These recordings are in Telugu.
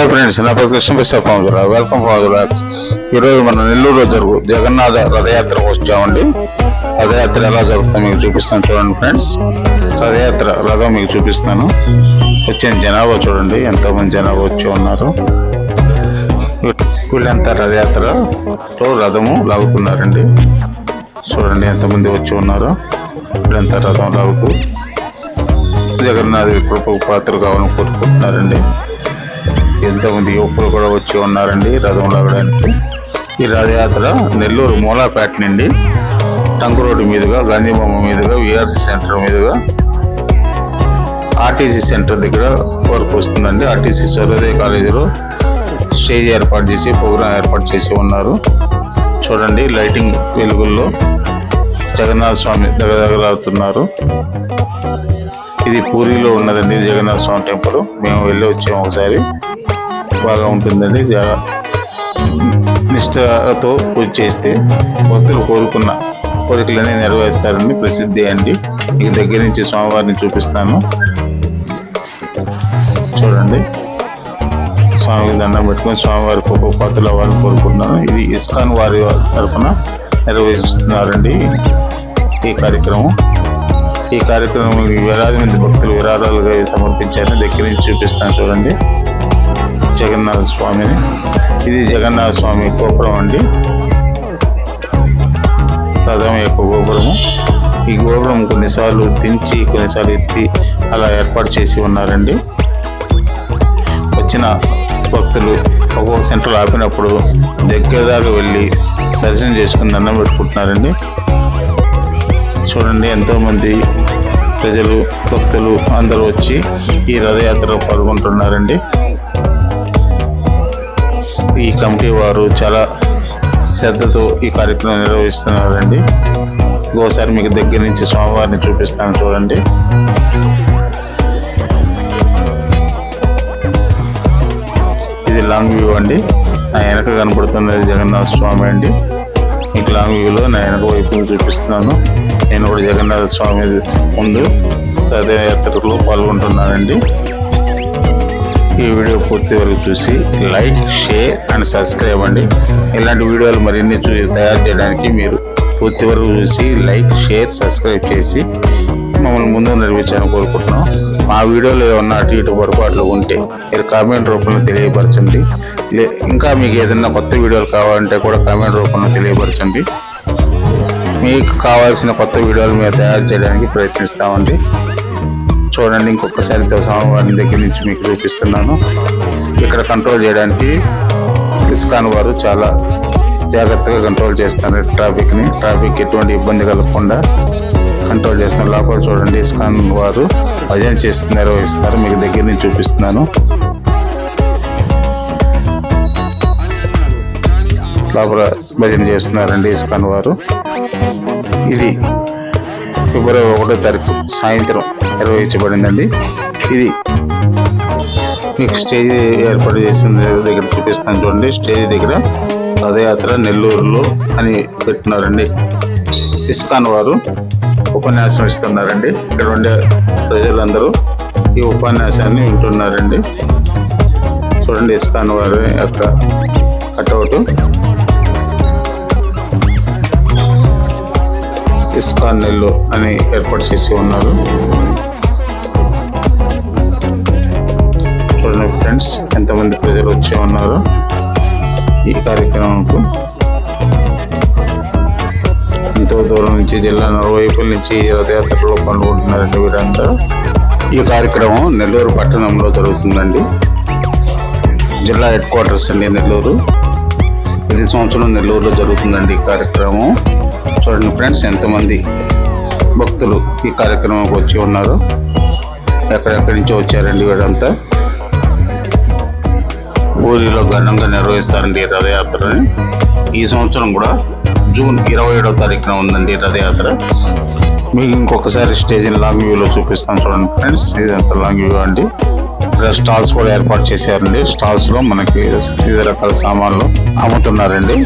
హాయ్ ఫ్రెండ్స్ నా పేరు కృష్ణ ప్రసాద్ పాముదురా వెల్కమ్ ఫాదర్ ఈరోజు మన నెల్లూరులో జరుగు జగన్నాథ రథయాత్రకు వచ్చామండి రథయాత్ర ఎలా జరుగుతుందో మీకు చూపిస్తాను చూడండి ఫ్రెండ్స్ రథయాత్ర రథం మీకు చూపిస్తాను. వచ్చిన జనాభా చూడండి ఎంతోమంది జనాభా వచ్చి ఉన్నారు. వీళ్ళంతా రథయాత్రతో రథము లాగుతున్నారండి. చూడండి ఎంతమంది వచ్చి ఉన్నారు. వీళ్ళంతా రథం లాగుతూ జగన్నాథ్ కృపకు పాత్ర కావాలని కోరుకుంటున్నారండి. ఎంతోమంది యువకులు కూడా వచ్చి ఉన్నారండి రథం లాగడానికి ఈ రథయాత్ర నెల్లూరు మూలాపేట నుండి టంక్ రోడ్డు మీదుగా గాంధీబొమ్మ మీదుగా విఆర్సీ సెంటర్ మీదుగా ఆర్టీసీ సెంటర్ దగ్గర వరకు వస్తుందండి. ఆర్టీసీ సర్వోదయ కాలేజీలో స్టేజ్ ఏర్పాటు చేసి ప్రోగ్రాం ఏర్పాటు చేసి ఉన్నారు. చూడండి లైటింగ్ వెలుగుల్లో జగన్నాథ స్వామి దగ్గరవుతున్నారు ఇది పూరిలో ఉన్నదండి జగన్నాథ స్వామి టెంపుల్. మేము వెళ్ళి వచ్చాము ఒకసారి. బాగా ఉంటుందండి చాలా నిష్ఠతో పూజ చేస్తే భక్తులు కోరుకున్న కోరికలన్నీ నెరవేరుస్తారని ప్రసిద్ధి అండి. మీకు దగ్గర నుంచి స్వామివారిని చూపిస్తాను. చూడండి. స్వామికి దండం పెట్టుకొని స్వామివారి గొప్ప పాత్రలు అవ్వాలని కోరుకుంటున్నాను. ఇది ఇస్కాన్ వారి తరఫున నిర్వహిస్తున్నారండి ఈ కార్యక్రమం. ఈ కార్యక్రమం వేలాది మంది భక్తులు విరాళాలుగా సమర్పించారని దగ్గర నుంచి చూపిస్తాను. చూడండి. జగన్నాథ స్వామిని. ఇది జగన్నాథ స్వామి గోపురం అండి. రథం యొక్క గోపురము. ఈ గోపురం కొన్నిసార్లు దించి కొన్నిసార్లు ఎత్తి అలా ఏర్పాటు చేసి ఉన్నారండి. వచ్చిన భక్తులు ఒక్కొక్క సెంటర్ ఆపినప్పుడు దగ్గర దాకా వెళ్ళి దర్శనం చేసుకుని దండం పెట్టుకుంటున్నారండి. చూడండి ఎంతోమంది ప్రజలు భక్తులు అందరూ వచ్చి ఈ రథయాత్రలో పాల్గొంటున్నారండి. ఈ కమిటీ వారు చాలా శ్రద్ధతో ఈ కార్యక్రమం నిర్వహిస్తున్నారండి. ఇంకోసారి మీకు దగ్గర నుంచి స్వామివారిని చూపిస్తాను చూడండి. ఇది లాంగ్ వ్యూ అండి. నా వెనక కనపడుతున్నది జగన్నాథ స్వామి అండి. మీకు లాంగ్ వ్యూలో నా వెనక వైపు చూపిస్తున్నాను. నేను కూడా జగన్నాథ స్వామి ముందు రథయాత్రలో పాల్గొంటున్నానండి ఈ వీడియో పూర్తి వరకు చూసి లైక్ షేర్ అండ్ సబ్స్క్రైబ్ అండి. ఇలాంటి వీడియోలు మరిన్ని చూసి తయారు చేయడానికి మీరు పూర్తి వరకు చూసి లైక్ షేర్ సబ్స్క్రైబ్ చేసి మమ్మల్ని ముందు నడిపించాలని కోరుకుంటున్నాం. మా వీడియోలో ఏమన్నా అటు ఇటు పొరపాట్లు ఉంటే మీరు కామెంట్ రూపంలో తెలియపరచండి. లే ఇంకా మీకు ఏదైనా కొత్త వీడియోలు కావాలంటే కూడా కామెంట్ రూపంలో తెలియపరచండి. మీకు కావాల్సిన కొత్త వీడియోలు మేము తయారు చేయడానికి ప్రయత్నిస్తామండి. చూడండి ఇంకొకసారి స్వామివారి దగ్గర నుంచి మీకు చూపిస్తున్నాను. ఇక్కడ కంట్రోల్ చేయడానికి ఇస్కాన్ వారు చాలా జాగ్రత్తగా కంట్రోల్ చేస్తున్నారు ట్రాఫిక్ని. ట్రాఫిక్ ఎటువంటి ఇబ్బంది కలగకుండా కంట్రోల్ చేస్తున్నారు. లోపల చూడండి ఇస్కాన్ వారు భజన చేస్తూ నిర్వహిస్తున్నారు. మీకు దగ్గర నుంచి చూపిస్తున్నాను. లోపల భజన చేస్తున్నారండి ఇస్కాన్ వారు. ఇది ఫిబ్రవరి ఒకటో తారీఖు సాయంత్రం నిర్వహించబడిందండి ఇది మీకు స్టేజ్ ఏర్పాటు చేసిన దగ్గర చూపిస్తాను చూడండి. స్టేజ్ దగ్గర రథయాత్ర నెల్లూరులో అని పెట్టినారండి. ఇస్కాన్ వారు ఉపన్యాసం ఇస్తున్నారండి. ఇక్కడ ఉండే ప్రజలందరూ ఈ ఉపన్యాసాన్ని వింటున్నారండి. చూడండి ఇస్కాన్ వారి యొక్క కటౌట్. ఇస్కాన్ నెల్లూరు అని ఏర్పాటు చేసి ఉన్నారు. చూడండి ఫ్రెండ్స్ ఎంతమంది ప్రజలు వచ్చి ఉన్నారు ఈ కార్యక్రమంకు. ఎంతో దూరం నుంచి జిల్లా నలువైపుల నుంచి రథయాత్రలో పాల్గొంటున్నారండి వీరంతా. ఈ కార్యక్రమం నెల్లూరు పట్టణంలో జరుగుతుందండి. జిల్లా హెడ్ క్వార్టర్స్ అండి నెల్లూరు. ప్రతి సంవత్సరం నెల్లూరులో జరుగుతుందండి ఈ కార్యక్రమం. చూడండి ఫ్రెండ్స్ ఎంతమంది భక్తులు ఈ కార్యక్రమంకి వచ్చి ఉన్నారు? ఎక్కడెక్కడి నుంచో వచ్చారండి వీడంతా ఊరిలో ఘనంగా నిర్వహిస్తారండి రథయాత్రని. ఈ సంవత్సరం కూడా జూన్ ఇరవై ఏడవ తారీఖున ఉందండి రథయాత్ర. మీకు ఇంకొకసారి స్టేజ్ లాంగ్ వ్యూలో చూపిస్తాను చూడండి ఫ్రెండ్స్. ఇదంతా లాంగ్ వ్యూ అండి. ఇక్కడ స్టాల్స్ కూడా ఏర్పాటు చేశారండి. స్టాల్స్లో మనకి వివిధ రకాల సామాన్లు అమ్ముతున్నారండి.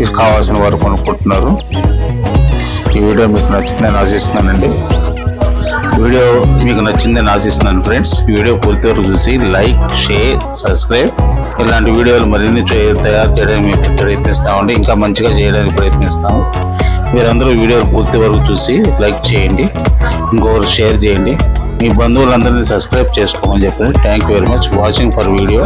ఇది కావాల్సిన వారు కొనుక్కుంటున్నారు. ఈ వీడియో మీకు నచ్చిందని ఆశిస్తున్నానండి. వీడియో మీకు నచ్చిందని ఆశిస్తున్నాను ఫ్రెండ్స్. వీడియో పూర్తి వరకు చూసి లైక్ షేర్ సబ్స్క్రైబ్ ఇలాంటి వీడియోలు మరిన్ని తయారు చేయడానికి ప్రయత్నిస్తామండి. ఇంకా మంచిగా చేయడానికి ప్రయత్నిస్తాము. మీరందరూ వీడియో పూర్తి వరకు చూసి లైక్ చేయండి. ఇంకొకరు షేర్ చేయండి. మీ బంధువులందరినీ సబ్స్క్రైబ్ చేసుకోమని చెప్పండి thank you very much watching for video